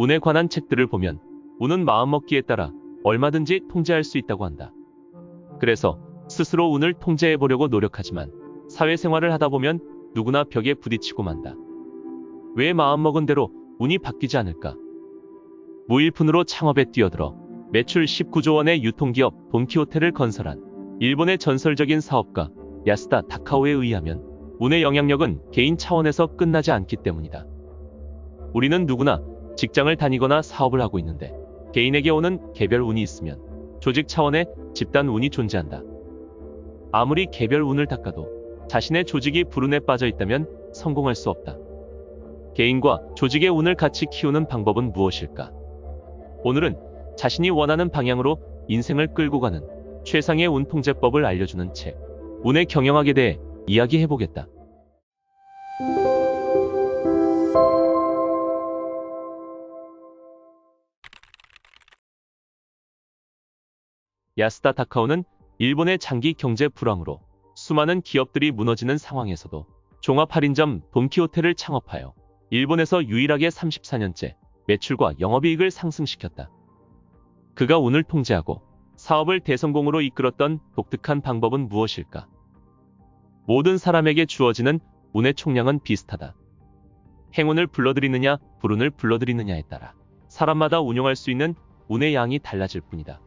운에 관한 책들을 보면 운은 마음먹기에 따라 얼마든지 통제할 수 있다고 한다. 그래서 스스로 운을 통제해 보려고 노력하지만 사회생활을 하다 보면 누구나 벽에 부딪히고 만다. 왜 마음먹은 대로 운이 바뀌지 않을까? 무일푼으로 창업에 뛰어들어 매출 19조 원의 유통기업 돈키호테를 건설한 일본의 전설적인 사업가 야스다 다카오에 의하면 운의 영향력은 개인 차원에서 끝나지 않기 때문이다. 우리는 누구나 직장을 다니거나 사업을 하고 있는데 개인에게 오는 개별 운이 있으면 조직 차원의 집단 운이 존재한다. 아무리 개별 운을 닦아도 자신의 조직이 불운에 빠져 있다면 성공할 수 없다. 개인과 조직의 운을 같이 키우는 방법은 무엇일까? 오늘은 자신이 원하는 방향으로 인생을 끌고 가는 최상의 운 통제법을 알려주는 책, 운의 경영학에 대해 이야기해보겠다. 야스다 타카오는 일본의 장기 경제 불황으로 수많은 기업들이 무너지는 상황에서도 종합 할인점 돈키호테를 창업하여 일본에서 유일하게 34년째 매출과 영업이익을 상승시켰다. 그가 운을 통제하고 사업을 대성공으로 이끌었던 독특한 방법은 무엇일까? 모든 사람에게 주어지는 운의 총량은 비슷하다. 행운을 불러들이느냐, 불운을 불러들이느냐에 따라 사람마다 운용할 수 있는 운의 양이 달라질 뿐이다.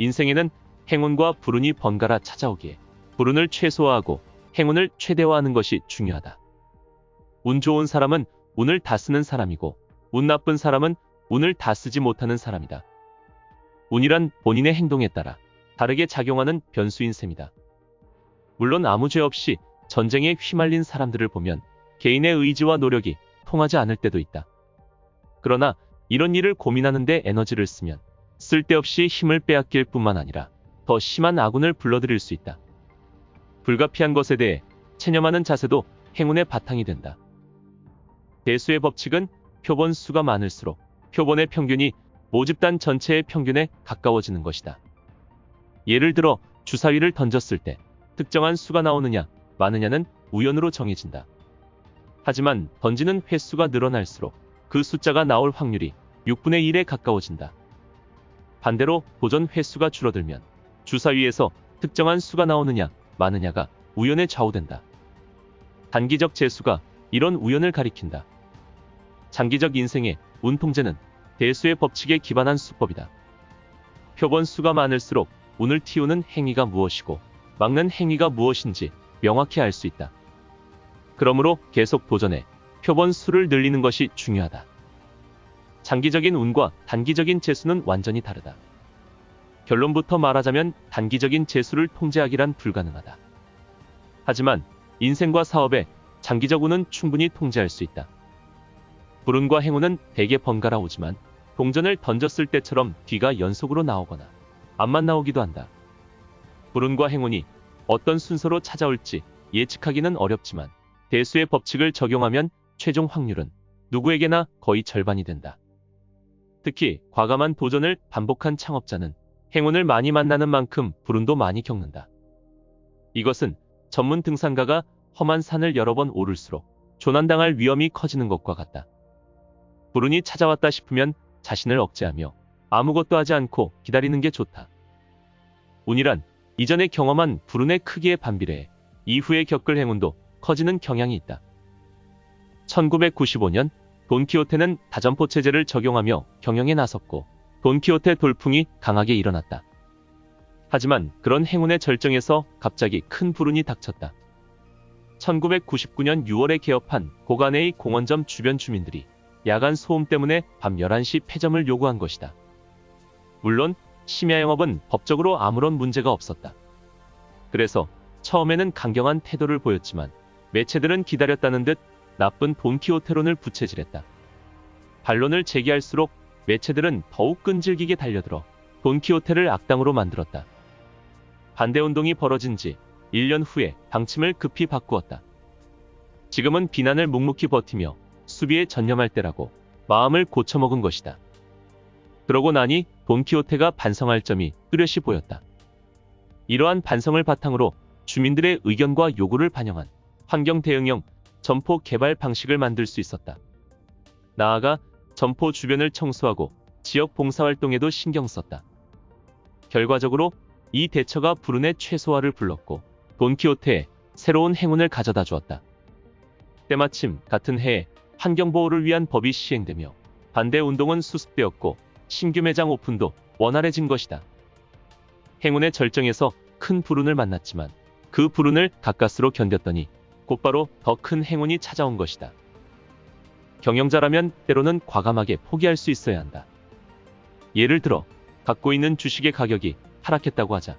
인생에는 행운과 불운이 번갈아 찾아오기에 불운을 최소화하고 행운을 최대화하는 것이 중요하다. 운 좋은 사람은 운을 다 쓰는 사람이고 운 나쁜 사람은 운을 다 쓰지 못하는 사람이다. 운이란 본인의 행동에 따라 다르게 작용하는 변수인 셈이다. 물론 아무 죄 없이 전쟁에 휘말린 사람들을 보면 개인의 의지와 노력이 통하지 않을 때도 있다. 그러나 이런 일을 고민하는데 에너지를 쓰면 쓸데없이 힘을 빼앗길 뿐만 아니라 더 심한 아군을 불러들일 수 있다. 불가피한 것에 대해 체념하는 자세도 행운의 바탕이 된다. 대수의 법칙은 표본 수가 많을수록 표본의 평균이 모집단 전체의 평균에 가까워지는 것이다. 예를 들어 주사위를 던졌을 때 특정한 수가 나오느냐 마느냐는 우연으로 정해진다. 하지만 던지는 횟수가 늘어날수록 그 숫자가 나올 확률이 6분의 1에 가까워진다. 반대로 도전 횟수가 줄어들면 주사위에서 특정한 수가 나오느냐 마느냐가 우연에 좌우된다. 단기적 재수가 이런 우연을 가리킨다. 장기적 인생의 운통제는 대수의 법칙에 기반한 수법이다. 표본 수가 많을수록 운을 틔우는 행위가 무엇이고 막는 행위가 무엇인지 명확히 알 수 있다. 그러므로 계속 도전해 표본 수를 늘리는 것이 중요하다. 장기적인 운과 단기적인 재수는 완전히 다르다. 결론부터 말하자면 단기적인 재수를 통제하기란 불가능하다. 하지만 인생과 사업에 장기적 운은 충분히 통제할 수 있다. 불운과 행운은 대개 번갈아 오지만 동전을 던졌을 때처럼 뒤가 연속으로 나오거나 앞만 나오기도 한다. 불운과 행운이 어떤 순서로 찾아올지 예측하기는 어렵지만 대수의 법칙을 적용하면 최종 확률은 누구에게나 거의 절반이 된다. 특히 과감한 도전을 반복한 창업자는 행운을 많이 만나는 만큼 불운도 많이 겪는다. 이것은 전문 등산가가 험한 산을 여러 번 오를수록 조난당할 위험이 커지는 것과 같다. 불운이 찾아왔다 싶으면 자신을 억제하며 아무것도 하지 않고 기다리는 게 좋다. 운이란 이전에 경험한 불운의 크기에 반비례해 이후에 겪을 행운도 커지는 경향이 있다. 1995년 돈키호테는 다점포 체제를 적용하며 경영에 나섰고 돈키호테 돌풍이 강하게 일어났다. 하지만 그런 행운의 절정에서 갑자기 큰 불운이 닥쳤다. 1999년 6월에 개업한 고가네이 공원점 주변 주민들이 야간 소음 때문에 밤 11시 폐점을 요구한 것이다. 물론 심야 영업은 법적으로 아무런 문제가 없었다. 그래서 처음에는 강경한 태도를 보였지만 매체들은 기다렸다는 듯 나쁜 돈키호테론을 부채질했다. 반론을 제기할수록 매체들은 더욱 끈질기게 달려들어 돈키호테를 악당으로 만들었다. 반대운동이 벌어진 지 1년 후에 방침을 급히 바꾸었다. 지금은 비난을 묵묵히 버티며 수비에 전념할 때라고 마음을 고쳐먹은 것이다. 그러고 나니 돈키호테가 반성할 점이 뚜렷이 보였다. 이러한 반성을 바탕으로 주민들의 의견과 요구를 반영한 환경 대응형 점포 개발 방식을 만들 수 있었다. 나아가 점포 주변을 청소하고 지역 봉사활동에도 신경 썼다. 결과적으로 이 대처가 불운의 최소화를 불렀고 돈키호테에 새로운 행운을 가져다 주었다. 때마침 같은 해에 환경보호를 위한 법이 시행되며 반대 운동은 수습되었고 신규 매장 오픈도 원활해진 것이다. 행운의 절정에서 큰 불운을 만났지만 그 불운을 가까스로 견뎠더니 곧바로 더 큰 행운이 찾아온 것이다. 경영자라면 때로는 과감하게 포기할 수 있어야 한다. 예를 들어 갖고 있는 주식의 가격이 하락했다고 하자.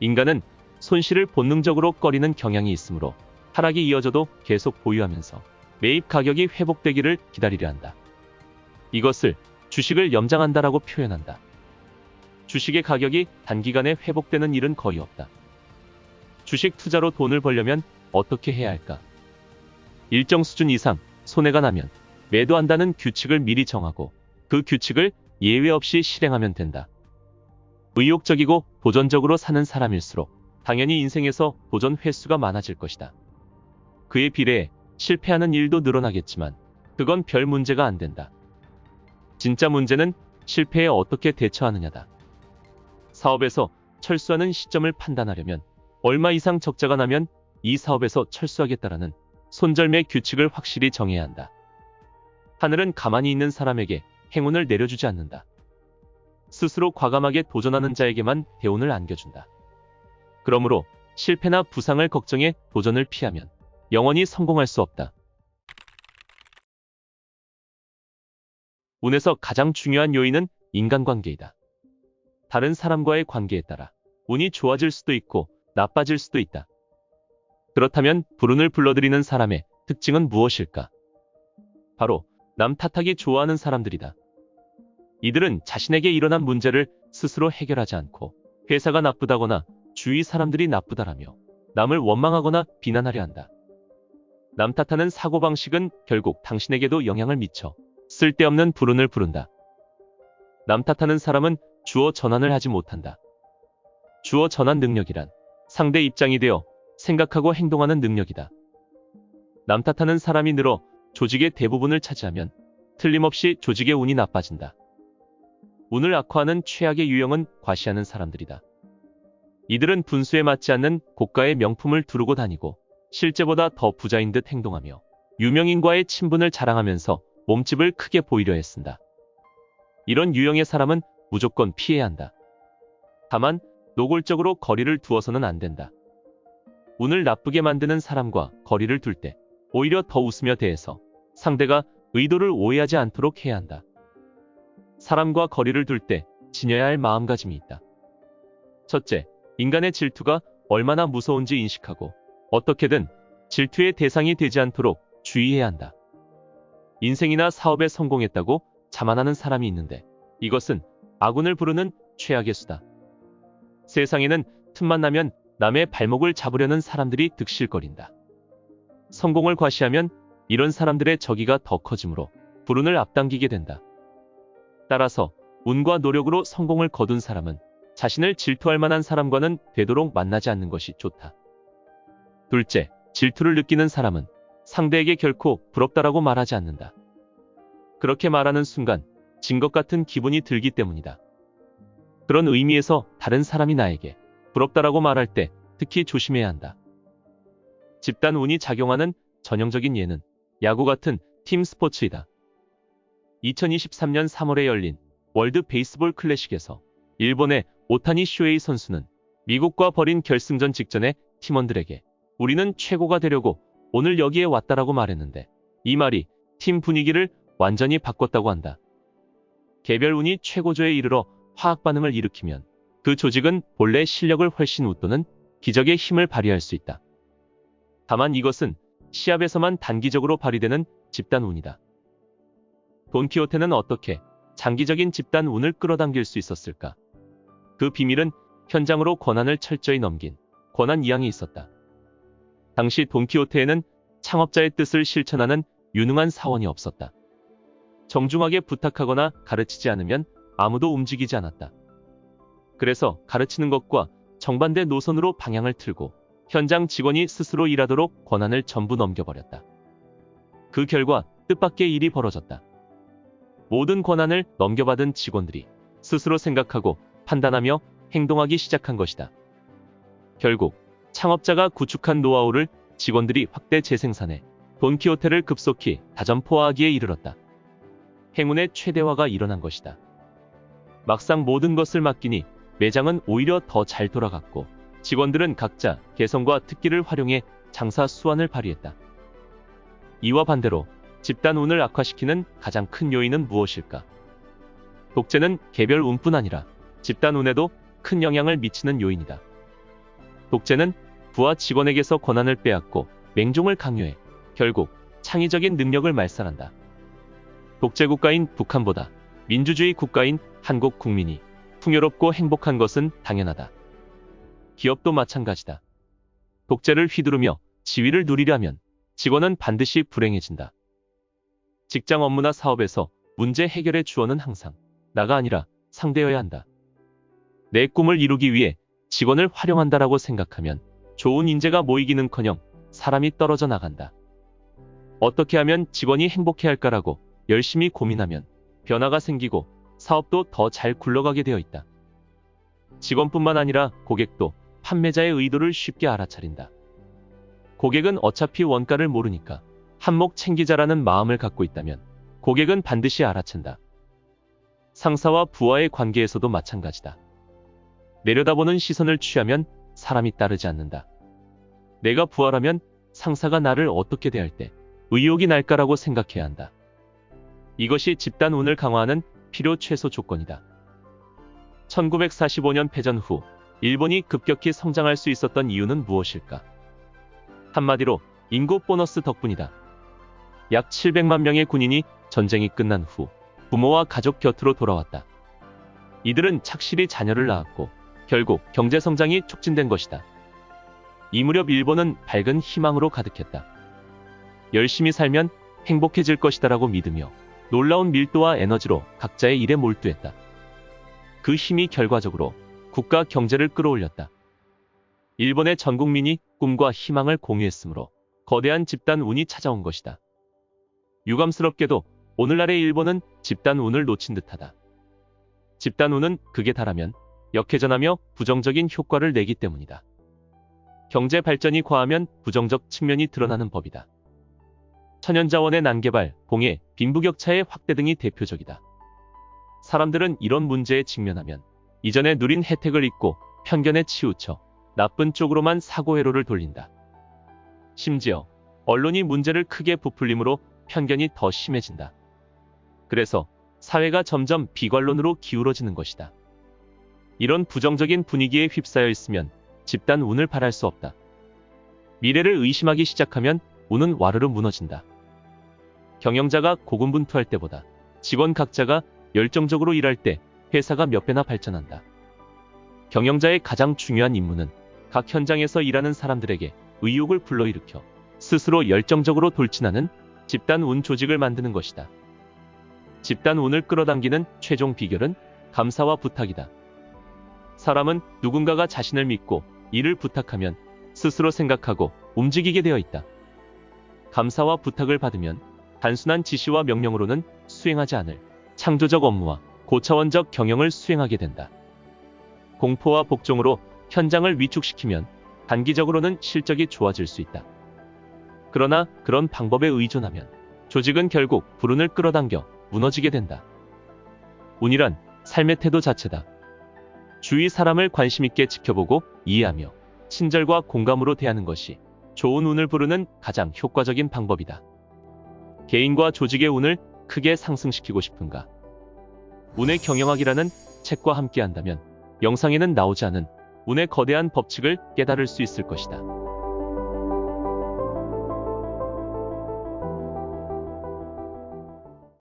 인간은 손실을 본능적으로 꺼리는 경향이 있으므로 하락이 이어져도 계속 보유하면서 매입 가격이 회복되기를 기다리려 한다. 이것을 주식을 염장한다라고 표현한다. 주식의 가격이 단기간에 회복되는 일은 거의 없다. 주식 투자로 돈을 벌려면 어떻게 해야 할까? 일정 수준 이상 손해가 나면 매도한다는 규칙을 미리 정하고 그 규칙을 예외 없이 실행하면 된다. 의욕적이고 도전적으로 사는 사람일수록 당연히 인생에서 도전 횟수가 많아질 것이다. 그에 비례해 실패하는 일도 늘어나겠지만 그건 별 문제가 안 된다. 진짜 문제는 실패에 어떻게 대처하느냐다. 사업에서 철수하는 시점을 판단하려면 얼마 이상 적자가 나면 이 사업에서 철수하겠다라는 손절매 규칙을 확실히 정해야 한다. 하늘은 가만히 있는 사람에게 행운을 내려주지 않는다. 스스로 과감하게 도전하는 자에게만 대운을 안겨준다. 그러므로 실패나 부상을 걱정해 도전을 피하면 영원히 성공할 수 없다. 운에서 가장 중요한 요인은 인간관계이다. 다른 사람과의 관계에 따라 운이 좋아질 수도 있고 나빠질 수도 있다. 그렇다면 불운을 불러들이는 사람의 특징은 무엇일까? 바로 남 탓하기 좋아하는 사람들이다. 이들은 자신에게 일어난 문제를 스스로 해결하지 않고 회사가 나쁘다거나 주위 사람들이 나쁘다라며 남을 원망하거나 비난하려 한다. 남 탓하는 사고방식은 결국 당신에게도 영향을 미쳐 쓸데없는 불운을 부른다. 남 탓하는 사람은 주어 전환을 하지 못한다. 주어 전환 능력이란 상대 입장이 되어 생각하고 행동하는 능력이다. 남 탓하는 사람이 늘어 조직의 대부분을 차지하면 틀림없이 조직의 운이 나빠진다. 운을 악화하는 최악의 유형은 과시하는 사람들이다. 이들은 분수에 맞지 않는 고가의 명품을 두르고 다니고 실제보다 더 부자인 듯 행동하며 유명인과의 친분을 자랑하면서 몸집을 크게 보이려 했습니다. 이런 유형의 사람은 무조건 피해야 한다. 다만 노골적으로 거리를 두어서는 안 된다. 운을 나쁘게 만드는 사람과 거리를 둘 때 오히려 더 웃으며 대해서 상대가 의도를 오해하지 않도록 해야 한다. 사람과 거리를 둘 때 지녀야 할 마음가짐이 있다. 첫째, 인간의 질투가 얼마나 무서운지 인식하고 어떻게든 질투의 대상이 되지 않도록 주의해야 한다. 인생이나 사업에 성공했다고 자만하는 사람이 있는데 이것은 아군을 부르는 최악의 수다. 세상에는 틈만 나면 남의 발목을 잡으려는 사람들이 득실거린다. 성공을 과시하면 이런 사람들의 저기가 더 커지므로 불운을 앞당기게 된다. 따라서 운과 노력으로 성공을 거둔 사람은 자신을 질투할 만한 사람과는 되도록 만나지 않는 것이 좋다. 둘째, 질투를 느끼는 사람은 상대에게 결코 부럽다라고 말하지 않는다. 그렇게 말하는 순간 진 것 같은 기분이 들기 때문이다. 그런 의미에서 다른 사람이 나에게 부럽다라고 말할 때 특히 조심해야 한다. 집단 운이 작용하는 전형적인 예는 야구 같은 팀 스포츠이다. 2023년 3월에 열린 월드 베이스볼 클래식에서 일본의 오타니 쇼에이 선수는 미국과 벌인 결승전 직전에 팀원들에게 우리는 최고가 되려고 오늘 여기에 왔다라고 말했는데 이 말이 팀 분위기를 완전히 바꿨다고 한다. 개별 운이 최고조에 이르러 화학 반응을 일으키면 그 조직은 본래 실력을 훨씬 웃도는 기적의 힘을 발휘할 수 있다. 다만 이것은 시합에서만 단기적으로 발휘되는 집단 운이다. 돈키호테는 어떻게 장기적인 집단 운을 끌어당길 수 있었을까? 그 비밀은 현장으로 권한을 철저히 넘긴 권한 이양이 있었다. 당시 돈키호테에는 창업자의 뜻을 실천하는 유능한 사원이 없었다. 정중하게 부탁하거나 가르치지 않으면 아무도 움직이지 않았다. 그래서 가르치는 것과 정반대 노선으로 방향을 틀고 현장 직원이 스스로 일하도록 권한을 전부 넘겨버렸다. 그 결과 뜻밖의 일이 벌어졌다. 모든 권한을 넘겨받은 직원들이 스스로 생각하고 판단하며 행동하기 시작한 것이다. 결국 창업자가 구축한 노하우를 직원들이 확대 재생산해 돈키호테를 급속히 다점포화하기에 이르렀다. 행운의 최대화가 일어난 것이다. 막상 모든 것을 맡기니 매장은 오히려 더 잘 돌아갔고 직원들은 각자 개성과 특기를 활용해 장사 수완을 발휘했다. 이와 반대로 집단 운을 악화시키는 가장 큰 요인은 무엇일까? 독재는 개별 운뿐 아니라 집단 운에도 큰 영향을 미치는 요인이다. 독재는 부하 직원에게서 권한을 빼앗고 맹종을 강요해 결국 창의적인 능력을 말살한다. 독재 국가인 북한보다 민주주의 국가인 한국 국민이 풍요롭고 행복한 것은 당연하다. 기업도 마찬가지다. 독재를 휘두르며 지위를 누리려면 직원은 반드시 불행해진다. 직장 업무나 사업에서 문제 해결의 주어는 항상 나가 아니라 상대여야 한다. 내 꿈을 이루기 위해 직원을 활용한다라고 생각하면 좋은 인재가 모이기는커녕 사람이 떨어져 나간다. 어떻게 하면 직원이 행복해 할까라고 열심히 고민하면 변화가 생기고 사업도 더 잘 굴러가게 되어 있다. 직원뿐만 아니라 고객도 판매자의 의도를 쉽게 알아차린다. 고객은 어차피 원가를 모르니까 한몫 챙기자라는 마음을 갖고 있다면 고객은 반드시 알아챈다. 상사와 부하의 관계에서도 마찬가지다. 내려다보는 시선을 취하면 사람이 따르지 않는다. 내가 부하라면 상사가 나를 어떻게 대할 때 의욕이 날까라고 생각해야 한다. 이것이 집단 운을 강화하는 필요 최소 조건이다. 1945년 패전 후 일본이 급격히 성장할 수 있었던 이유는 무엇일까? 한마디로 인구 보너스 덕분이다. 약 700만 명의 군인이 전쟁이 끝난 후 부모와 가족 곁으로 돌아왔다. 이들은 착실히 자녀를 낳았고 결국 경제 성장이 촉진된 것이다. 이 무렵 일본은 밝은 희망으로 가득했다. 열심히 살면 행복해질 것이다라고 믿으며 놀라운 밀도와 에너지로 각자의 일에 몰두했다. 그 힘이 결과적으로 국가 경제를 끌어올렸다. 일본의 전 국민이 꿈과 희망을 공유했으므로 거대한 집단 운이 찾아온 것이다. 유감스럽게도 오늘날의 일본은 집단 운을 놓친 듯하다. 집단 운은 극에 달하면 역회전하며 부정적인 효과를 내기 때문이다. 경제 발전이 과하면 부정적 측면이 드러나는 법이다. 천연자원의 난개발, 공해, 빈부격차의 확대 등이 대표적이다. 사람들은 이런 문제에 직면하면 이전에 누린 혜택을 잊고 편견에 치우쳐 나쁜 쪽으로만 사고 회로를 돌린다. 심지어 언론이 문제를 크게 부풀림으로 편견이 더 심해진다. 그래서 사회가 점점 비관론으로 기울어지는 것이다. 이런 부정적인 분위기에 휩싸여 있으면 집단 운을 바랄 수 없다. 미래를 의심하기 시작하면 운은 와르르 무너진다. 경영자가 고군분투할 때보다 직원 각자가 열정적으로 일할 때 회사가 몇 배나 발전한다. 경영자의 가장 중요한 임무는 각 현장에서 일하는 사람들에게 의욕을 불러일으켜 스스로 열정적으로 돌진하는 집단 운 조직을 만드는 것이다. 집단 운을 끌어당기는 최종 비결은 감사와 부탁이다. 사람은 누군가가 자신을 믿고 일을 부탁하면 스스로 생각하고 움직이게 되어 있다. 감사와 부탁을 받으면 단순한 지시와 명령으로는 수행하지 않을 창조적 업무와 고차원적 경영을 수행하게 된다. 공포와 복종으로 현장을 위축시키면 단기적으로는 실적이 좋아질 수 있다. 그러나 그런 방법에 의존하면 조직은 결국 불운을 끌어당겨 무너지게 된다. 운이란 삶의 태도 자체다. 주위 사람을 관심있게 지켜보고 이해하며 친절과 공감으로 대하는 것이 좋은 운을 부르는 가장 효과적인 방법이다. 개인과 조직의 운을 크게 상승시키고 싶은가? 운의 경영학이라는 책과 함께 한다면 영상에는 나오지 않은 운의 거대한 법칙을 깨달을 수 있을 것이다.